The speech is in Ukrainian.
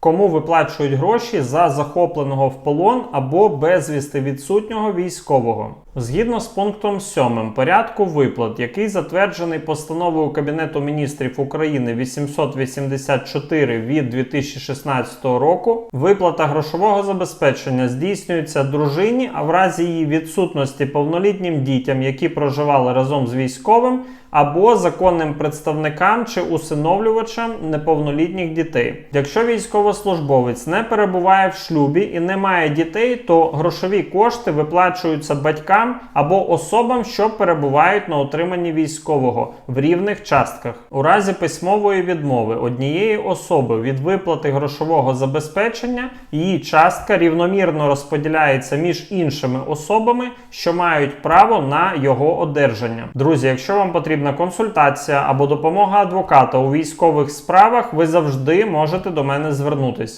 Кому виплачують гроші за захопленого в полон або безвісти відсутнього військового? Згідно з пунктом 7 порядку виплат, який затверджений постановою Кабінету міністрів України 884 від 2016 року, виплата грошового забезпечення здійснюється дружині, а в разі її відсутності повнолітнім дітям, які проживали разом з військовим, або законним представникам чи усиновлювачам неповнолітніх дітей. Якщо військовослужбовець не перебуває в шлюбі і не має дітей, то грошові кошти виплачуються батькам або особам, що перебувають на отриманні військового в рівних частках. У разі письмової відмови однієї особи від виплати грошового забезпечення її частка рівномірно розподіляється між іншими особами, що мають право на його одержання. Друзі, якщо вам потрібна консультація або допомога адвоката у військових справах, ви завжди можете до мене Montès.